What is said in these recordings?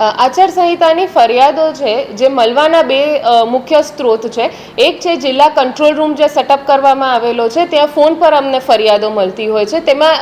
આચારસંહિતાની ફરિયાદો છે, જે મળવાના બે મુખ્ય સ્ત્રોત છે. એક છે જિલ્લા કંટ્રોલ રૂમ જે સેટઅપ કરવામાં આવેલો છે, ત્યાં ફોન પર અમને ફરિયાદો મળતી હોય છે. તેમાં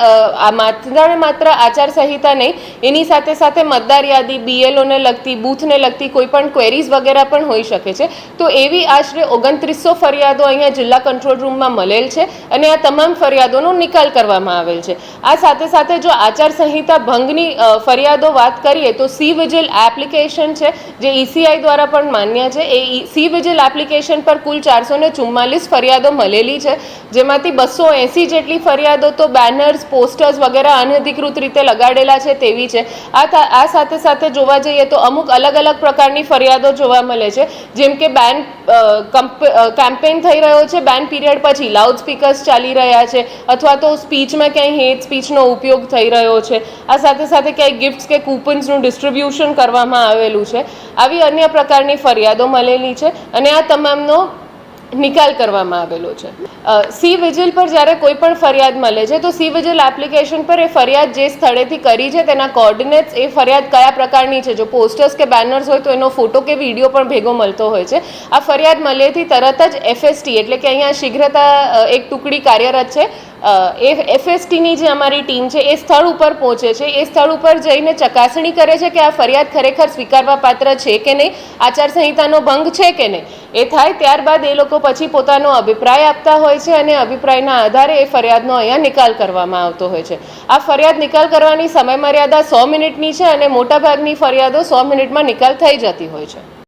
આ માત્ર માત્ર આચારસંહિતા નહીં, એની સાથે સાથે મતદાર યાદી બીએલઓને લગતી, બૂથને લગતી કોઈ પણ ક્વેરીઝ વગેરે પણ હોઈ શકે છે. તો એવી આશરે ઓગણત્રીસો ફરિયાદો અહીંયા જિલ્લા કંટ્રોલ રૂમમાં મળેલ છે અને આ તમામ ફરિયાદોનો નિકાલ કરવામાં આવેલ છે. આ સાથે સાથે જો આચારસંહિતા ભંગની ફરિયાદો વાત કરીએ તો સી વિજિલ એપ્લિકેશન છે, જે ઈસીઆઈ દ્વારા પણ માન્ય છે. એ સી વિજિલ એપ્લિકેશન પર કુલ ચારસો ને ચુમ્માલીસ ફરિયાદો મળેલી છે, જેમાંથી બસો એંસી જેટલી ફરિયાદો તો બેનર્સ પોસ્ટર્સ વગેરે અનધિકૃત રીતે લગાડેલા છે તેવી છે. આ આ સાથે સાથે જોવા જઈએ તો અમુક અલગ અલગ પ્રકારની ફરિયાદો જોવા મળે છે, જેમ કે બેન કેમ્પેન થઈ રહ્યો છે બેન પીરિયડ પછી લાઉડ સ્પીકર્સ ચાલી રહ્યા છે, અથવા તો સ્પીચમાં ક્યાંય હેટ સ્પીચનો ઉપયોગ થઈ રહ્યો છે. આ સાથે સાથે ક્યાંય ગિફ્ટ્સ કે કૂપન્સનું ડિસ્ટ્રીબ્યુશન કરવામાં આવેલું છે. આવી અન્ય પ્રકારની ફરિયાદો મળેલી છે અને આ તમામનો નિકાલ કરવામાં આવેલો છે. સી વિજિલ પર જ્યારે કોઈ પણ ફરિયાદ મળે છે, તો સી વિજિલ એપ્લિકેશન પર એ ફરિયાદ જે સ્થળેથી કરી છે, તેના કોર્ડિનેટ્સ એ ફરિયાદ કયા પ્રકારની છે? જો પોસ્ટર્સ કે બેનર્સ હોય, તો એનો ફોટો કે વીડિયો પણ ભેગો મળતો હોય છે. આ ફરિયાદ મળેથી તરત જ એફએસટી એટલે કે અહીંયા શીઘ્રતા એક ટુકડી કાર્યરત છે. એ એફએસટીની જે અમારી ટીમ છે, એ સ્થળ ઉપર પહોંચે છે. એ સ્થળ ઉપર જઈને ચકાસણી કરે છે કે આ ફરિયાદ ખરેખર સ્વીકારવા પાત્ર છે કે નહીં, આચારસંહિતાનો ભંગ છે કે નહીં. એ થાય ત્યારબાદ એ લોકો પછી પોતાનો અભિપ્રાય આપતા હોય છે અને અભિપ્રાયના આધારે એ ફરિયાદનો અહીંયા નિકાલ કરવામાં આવતો હોય છે. આ ફરિયાદ નિકાલ કરવાની સમયમર્યાદા સો મિનિટની છે અને મોટાભાગની ફરિયાદો સો મિનિટમાં નિકાલ થઈ જતી હોય છે.